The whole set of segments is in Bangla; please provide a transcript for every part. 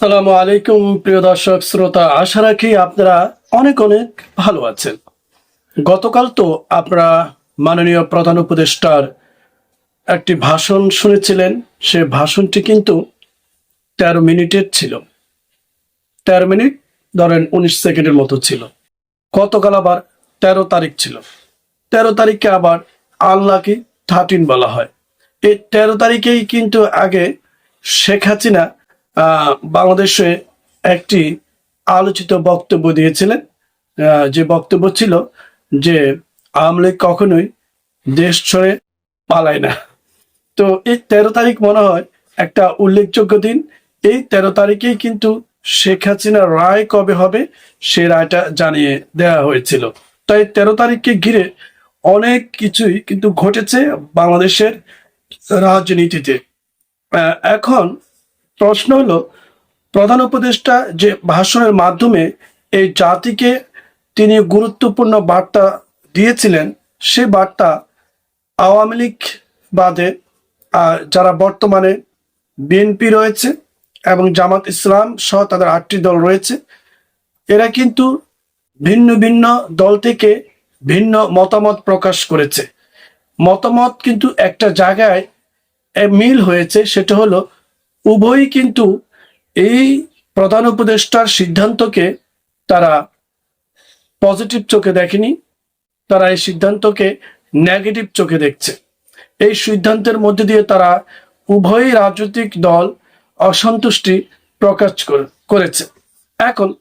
আসসালামু আলাইকুম, প্রিয় দর্শক, শ্রোতা। আশা রাখি আপনারা অনেক অনেক ভালো আছেন। গতকাল তো আপনারা মাননীয় প্রধান উপদেষ্টার একটি ভাষণ শুনেছিলেন। সে ভাষণটি কিন্তু তেরো মিনিটের ছিল। তেরো মিনিট, ধরেন উনিশ সেকেন্ডের মতো ছিল। গতকাল আবার তেরো তারিখ ছিল। তেরো তারিখকে আবার আল্লাহকে থার্টিন বলা হয়। এই তেরো তারিখেই কিন্তু আগে শেখ হাসিনা বাংলাদেশে একটি আলোচিত বক্তব্য দিয়েছিলেন। যে বক্তব্য ছিল যে আওয়ামী লীগ কখনোই দেশ ছেড়ে পালায় না। তো এই তেরো তারিখ মনে হয় একটা উল্লেখযোগ্য দিন। এই তেরো তারিখেই কিন্তু শেখ হাসিনার রায় কবে হবে সে রায়টা জানিয়ে দেওয়া হয়েছিল। তাই তেরো তারিখকে ঘিরে অনেক কিছুই কিন্তু ঘটেছে বাংলাদেশের রাজনীতিতে। এখন প্রশ্ন হলো প্রধান উপদেষ্টা যে ভাষণের মাধ্যমে এই জাতিকে তিনি গুরুত্বপূর্ণ বার্তা দিয়েছিলেন সে বার্তা আওয়ামী লীগ বাদে আহ, যারা বর্তমানে বিএনপি রয়েছে এবং জামাত ইসলাম সহ তাদের আটটি দল রয়েছে এরা কিন্তু ভিন্ন ভিন্ন দল থেকে ভিন্ন মতামত প্রকাশ করেছে। মতামত কিন্তু একটা জায়গায় মিল হয়েছে সেটা হলো উভয়ই কিন্তু এই প্রধান উপদেষ্টার সিদ্ধান্তকে তারা পজিটিভ চোখে দেখেনি, তারা এই সিদ্ধান্তকে নেগেটিভ চোখে দেখছে। এই সিদ্ধান্তের মধ্যে দিয়ে তারা উভয়ই রাজনৈতিক দল অসন্তুষ্টি প্রকাশ করে- করেছে। এখন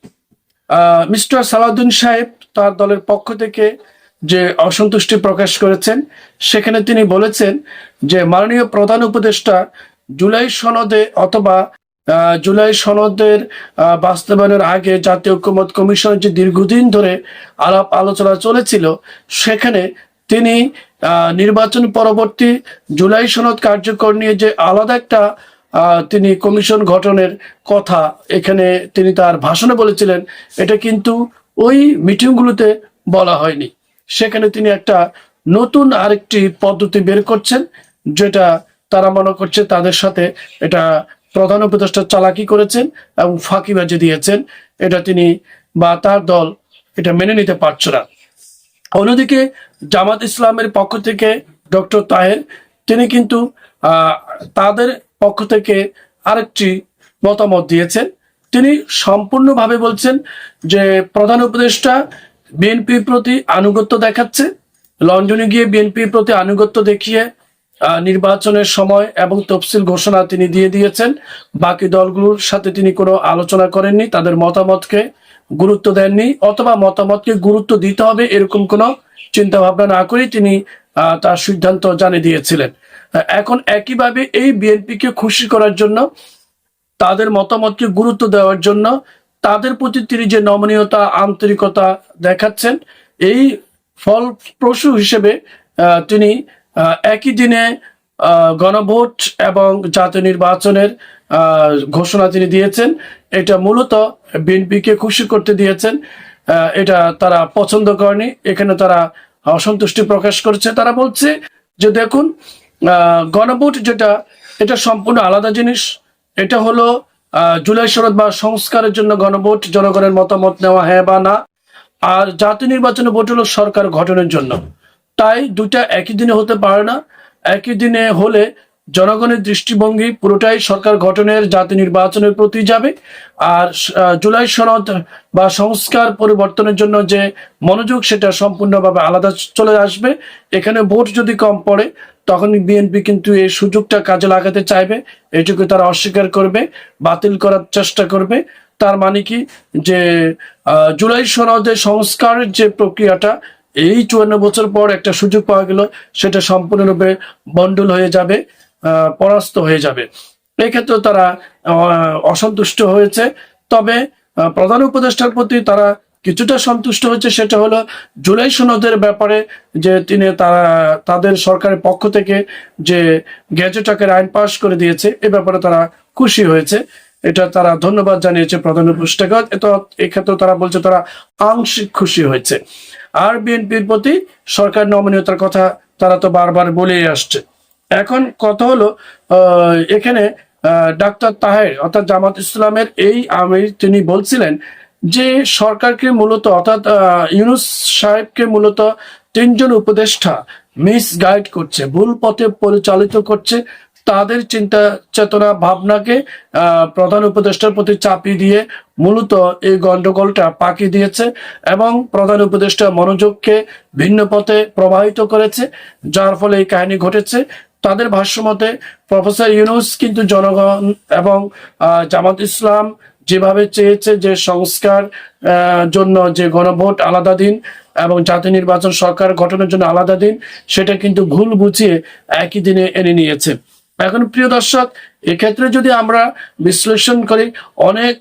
মিস্টার সালাউদ্দিন সাহেব তার দলের পক্ষ থেকে যে অসন্তুষ্টি প্রকাশ করেছেন, সেখানে তিনি বলেছেন যে মাননীয় প্রধান উপদেষ্টা জুলাই সনদে অথবা জুলাই সনদের বাস্তবায়নের আগে জাতীয় ঐক্যমত কমিশন যে দীর্ঘদিন ধরে আলাপ আলোচনা চলেছিল, সেখানে তিনি নির্বাচন পরবর্তী জুলাই সনদ কার্যকর নিয়ে যে আলাদা একটা তিনি কমিশন গঠনের কথা এখানে তিনি তার ভাষণে বলেছিলেন, এটা কিন্তু ওই মিটিংগুলোতে বলা হয়নি। সেখানে তিনি একটা নতুন আরেকটি পদ্ধতি বের করছেন, যেটা তারা মনে করছে তাদের সাথে এটা প্রধান উপদেষ্টা চালাকি করেছেন এবং ফাঁকিবাজি দিয়েছেন। এটা তিনি বা তার দল এটা মেনে নিতে পারছে না। অন্যদিকে জামাত ইসলামের পক্ষ থেকে ডক্টর তাহের, তিনি কিন্তু তাদের পক্ষ থেকে আরেকটি মতামত দিয়েছেন। তিনি সম্পূর্ণভাবে বলছেন যে প্রধান উপদেষ্টা বিএনপির প্রতি আনুগত্য দেখাচ্ছে, লন্ডনে গিয়ে বিএনপির প্রতি আনুগত্য দেখিয়ে নির্বাচনের সময় এবং তফসিল ঘোষণা তিনি দিয়ে দিয়েছেন। বাকি দলগুলোর সাথে তিনি কোনো আলোচনা করেননি, তাদের মতামতকে গুরুত্ব দেননি, অথবা মতামতকে গুরুত্ব দিতে হবে এরকম কোনো চিন্তা ভাবনা না করেই তিনি তার সিদ্ধান্ত জানিয়ে দিয়েছিলেন। এখন একইভাবে এই বিএনপিকে খুশি করার জন্য, তাদের মতামতকে গুরুত্ব দেওয়ার জন্য তাদের প্রতি তিনি যে নমনীয়তা, আন্তরিকতা দেখাচ্ছেন, এই ফলপ্রসূ হিসেবে তিনি একই দিনে গণভোট এবং জাতীয় নির্বাচনের ঘোষণা তিনি দিয়েছেন। এটা মূলত বিএনপিকে খুশি করতে দিয়েছেন। এটা তারা পছন্দ করেনি। এখানে তারা অসন্তুষ্টি প্রকাশ করছে। তারা বলছে যে দেখুন গণভোট যেটা, এটা সম্পূর্ণ আলাদা জিনিস। এটা হলো জুলাই শরৎ বা সংস্কারের জন্য গণভোট, জনগণের মতামত নেওয়া হ্যাঁ বা না। আর জাতীয় নির্বাচনে ভোট হলো সরকার গঠনের জন্য। তাই দুইটা একই দিনে হতে পারে না। একই দিনে হলে জনগণের দৃষ্টিভঙ্গি পুরোটাই সরকার গঠনের জাতীয় নির্বাচনের প্রতি যাবে। আর জুলাই সনদ বা সংস্কার পরিবর্তনের জন্য যে মনোযোগ, সেটা সম্পূর্ণভাবে আলাদা চলে আসবে। এখানে ভোট যদি কম পড়ে, তখন বিএনপি কিন্তু এই সুযোগটা কাজে লাগাতে চাইবে। এটুকু তারা অস্বীকার করবে, বাতিল করার চেষ্টা করবে। তার মানে কি? যে জুলাই সনদে সংস্কারের যে প্রক্রিয়াটা এই চুয়ান্ন বছর পর একটা সুযোগ পাওয়া গেল, সেটা সম্পূর্ণরূপে বন্ডল হয়ে যাবে পরাস্ত হয়ে যাবে। এক্ষেত্রে তারা অসন্তুষ্ট হয়েছে। তবে প্রধান উপদেষ্টার প্রতি তারা কিছুটা সন্তুষ্ট হয়েছে, সেটা হলো জুলাই সনদের ব্যাপারে যে তিনি তারা, তাদের সরকারের পক্ষ থেকে যে গ্যাজেট আকারে আইন পাশ করে দিয়েছে, এ ব্যাপারে তারা খুশি হয়েছে। এটা তারা ধন্যবাদ জানিয়েছে প্রধান উপদেষ্টাকে এক্ষেত্রে তারা বলছে তারা আংশিক খুশি হয়েছে। আর বিএনপির প্রতি সরকার নমনীয়তার কথা তারা তো বারবার বলেই আসছে। এখন কথা হলো এখানে ডাক্তার তাহের অর্থাৎ জামাত ইসলামের এই আমির তিনি বলছিলেন যে সরকারকে মূলত অর্থাৎ ইউনুস সাহেবকে মূলত তিনজন উপদেষ্টা মিস গাইড করছে, ভুল পথে পরিচালিত করছে। তাদের চিন্তা চেতনা ভাবনাকে প্রধান উপদেষ্টার প্রতি চাপিয়ে দিয়ে মূলত এই গন্ডগোলটা পাকিয়ে দিয়েছে এবং প্রধান উপদেষ্টা মনোযোগকে ভিন্ন পথে প্রবাহিত করেছে, যার ফলে এই কাহিনী ঘটেছে। তাদের ভাষ্যমতে প্রফেসর ইউনুস কিন্তু জনগণ এবং জামাত ইসলাম যেভাবে চেয়েছে যে সংস্কার জন্য যে গণভোট আলাদা দিন এবং জাতীয় নির্বাচন সরকার গঠনের জন্য আলাদা দিন, সেটা কিন্তু ভুল বুঝিয়ে একই দিনে এনে নিয়েছে। এখন প্রিয় দর্শক, এক্ষেত্রে যদি আমরা বিশ্লেষণ করি, অনেক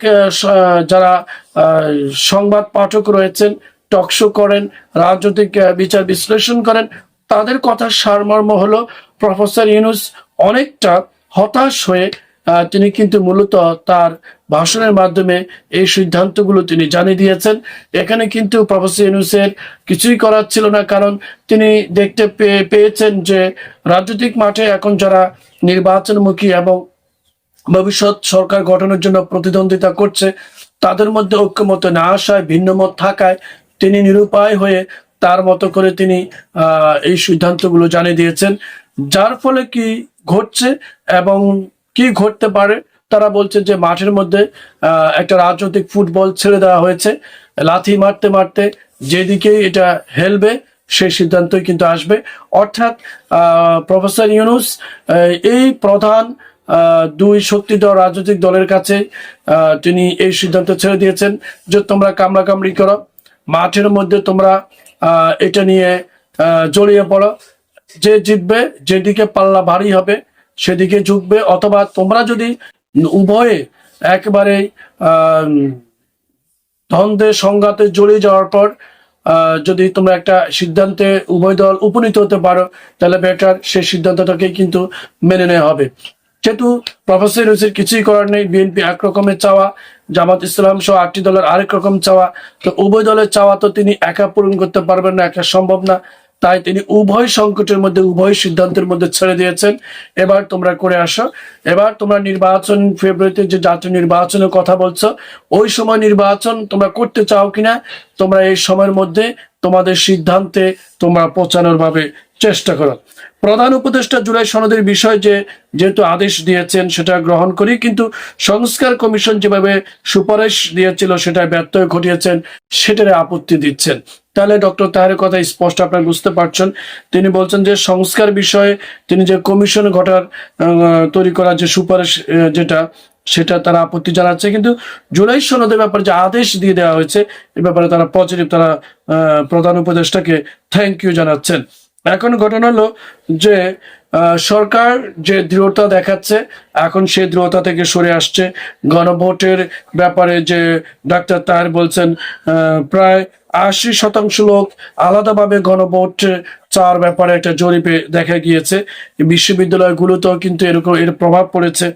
যারা সংবাদ পাঠক রয়েছেন টকশো করেন, রাজনৈতিক বিচার বিশ্লেষণ করেন, তাদের কথার সারমর্ম হলো প্রফেসর ইউনুস অনেকটা হতাশ হয়ে তিনি কিন্তু মূলত তার ভাষণের মাধ্যমে এই সিদ্ধান্তগুলো তিনি জানিয়ে দিয়েছেন। এখানে কিন্তু প্রফেসর ইউনুসের কিছুই করার ছিল না, কারণ তিনি দেখতে পেয়ে- পেয়েছেন যে রাজনৈতিক মাঠে এখন যারা নির্বাচনমুখী এবং ভবিষ্যৎ সরকার গঠনের জন্য প্রতিদ্বন্দ্বিতা করছে, তাদের মধ্যে ঐক্যমত না আসায় ভিন্ন মত থাকায় তিনি নিরুপায় হয়ে তার মতো করে তিনি এই সিদ্ধান্তগুলো জানিয়ে দিয়েছেন। যার ফলে কি ঘটছে এবং কি ঘটতে পারে? তারা বলছে যে মাঠের মধ্যে একটা রাজনৈতিক ফুটবল ছেড়ে দেওয়া হয়েছে। লাথি মারতে মারতে যেদিকে এটা হেলবে, সেই সিদ্ধান্তই কিন্তু আসবে। অর্থাৎ প্রফেসর ইউনুস এই প্রধান দুই শক্তিধর রাজনৈতিক দলের কাছে তিনি এই সিদ্ধান্ত ছেড়ে দিয়েছেন যে তোমরা কামড়া কামড়ি করো, মাঠের মধ্যে তোমরা এটা নিয়ে জড়িয়ে পড়ো। যে জিতবে, যেদিকে পাল্লা ভারী হবে সেদিকে ঝুঁকবে, অথবা তোমরা যদি উভয়ে একেবারে আহ দ্বন্দ্বে, সংঘাতে জড়িয়ে যাওয়ার পর যদি তোমরা একটা সিদ্ধান্তে উভয় দল উপনীত হতে পারো, তাহলে বেটার সেই সিদ্ধান্তটাকে কিন্তু মেনে নেওয়া হবে। যেহেতু প্রফেসর ইউনুসের কিছুই করার নেই বিএনপি এক রকমের চাওয়া, জামাত ইসলাম সহ আটটি দলের আরেক রকম চাওয়া, তো উভয় দলের চাওয়া তো তিনি একা পূরণ করতে পারবেন না একা সম্ভব না। তাই তিনি উভয় সংকটের মধ্যে, উভয় সিদ্ধান্তের মধ্যে ছেড়ে দিয়েছেন। এবার তোমরা করে আসো। এবার তোমরা নির্বাচন, ফেব্রুয়ারিতে যে জাতীয় নির্বাচনের কথা বলছো, ওই সময় নির্বাচন তোমরা করতে চাও কিনা, তোমরা এই সময়ের মধ্যে তোমাদের সিদ্ধান্তে তোমরা পৌঁছানোর ভাবে চেষ্টা করো। প্রধান উপদেষ্টা জুলাই সনদের বিষয় যে যেহেতু আদেশ দিয়েছেন সেটা গ্রহণ করি, কিন্তু সংস্কার কমিশন যেভাবে সুপারিশ দিয়েছিল সেটা ব্যত্যয় ঘটিয়েছেন, সেটারে আপত্তি দিচ্ছেন। তাহলে ডক্টর তাহের কথা স্পষ্ট আপনারা বুঝতে পারছেন। তিনি বলছেন যে সংস্কার বিষয়ে তিনি যে কমিশন ঘটার তৈরি করার যে সুপারিশ যেটা, সেটা তারা আপত্তি জানাচ্ছে। কিন্তু জুলাই সনদের ব্যাপারে যে আদেশ দিয়ে দেওয়া হয়েছে, এ ব্যাপারে তারা পজিটিভ তারা প্রধান উপদেষ্টাকে থ্যাংক ইউ জানাচ্ছেন। এখন ঘটনা হলো যে সরকার যে দৃঢ়তা দেখাচ্ছে, এখন সে দৃঢ়তা থেকে সরে আসছে। গণভোটের ব্যাপারে যে ডাক্তার তার বলছেন প্রায় আশি শতাংশ লোক আলাদাভাবে গণভোট চার ব্যাপারে একটা জরিপে দেখা গিয়েছে। বিশ্ববিদ্যালয়গুলোতেও কিন্তু এরকম এর প্রভাব পড়েছে।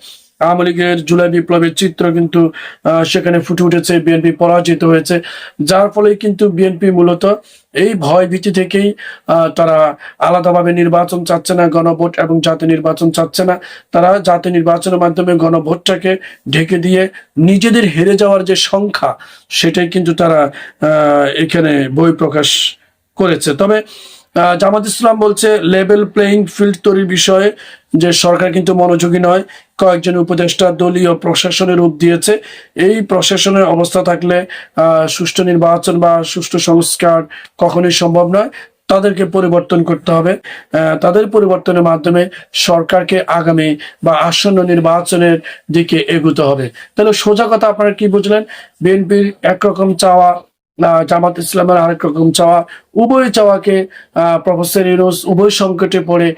আওয়ামী লীগের জুলাই বিপ্লবের চিত্র কিন্তু সেখানে ফুটে উঠেছে বিএনপি পরাজিত হয়েছে। যার ফলে কিন্তু বিএনপি মূলত এই ভয় ভীতি থেকেই তারা আলাদাভাবে নির্বাচন চাচ্ছে না, গণভোট এবং জাতীয় নির্বাচন চাচ্ছে না। তারা জাতীয় নির্বাচনের মাধ্যমে গণভোটটাকে ঢেকে দিয়ে নিজেদের হেরে যাওয়ার যে সংখ্যা, সেটাই কিন্তু তারা এখানে বই প্রকাশ করেছে। তবে জামাত ইসলাম বলছে লেভেল প্লেইং ফিল্ড তৈরির বিষয়ে যে সরকার কিন্তু মনোযোগী নয়, কয়েকজন উপদেষ্টা দলীয় প্রশাসনের রূপ দিয়েছে। এই প্রশাসনের অবস্থা থাকলে সুষ্ঠু নির্বাচন বা সুষ্ঠু সংস্কার কখনোই সম্ভব নয়। তাদেরকে পরিবর্তন করতে হবে। তাদের পরিবর্তনের মাধ্যমে সরকারকে আগামী বা আসন্ন নির্বাচনের দিকে এগুতে হবে। তাহলে সোজা কথা আপনারা কি বুঝলেন? বিএনপির একরকম চাওয়া জামাত ইসলামের আরেক রকম চাওয়া উভয় চাওয়াকে প্রফেসর ইউনুস উভয় সংকটে পড়ে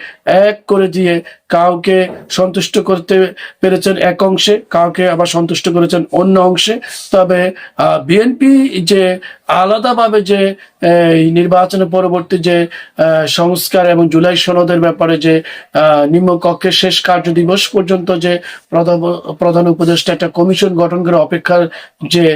এক করে দিয়ে কাউকে সন্তুষ্ট করতে পেরেছেন এক অংশে, কাউকে আবার সন্তুষ্ট করেছেন অন্য অংশে। তবে বিএনপি যে আলাদাভাবে যে নির্বাচনের পরবর্তী যে সংস্কার এবং জুলাই সনদের ব্যাপারে যে নিম্নকক্ষের শেষ কার্য দিবস পর্যন্ত যে প্রধান উপদেষ্টা একটা কমিশন গঠন করে অপেক্ষার যে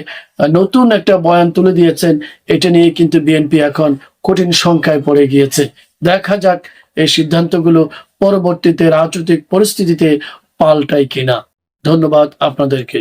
নতুন একটা বয়ান তুলে দিয়েছেন, এটা নিয়ে কিন্তু বিএনপি এখন কঠিন সংখ্যায় পড়ে গিয়েছে। দেখা যাক এই সিদ্ধান্তগুলো পরবর্তীতে রাজনৈতিক পরিস্থিতিতে পাল্টায় কিনা। ধন্যবাদ আপনাদেরকে।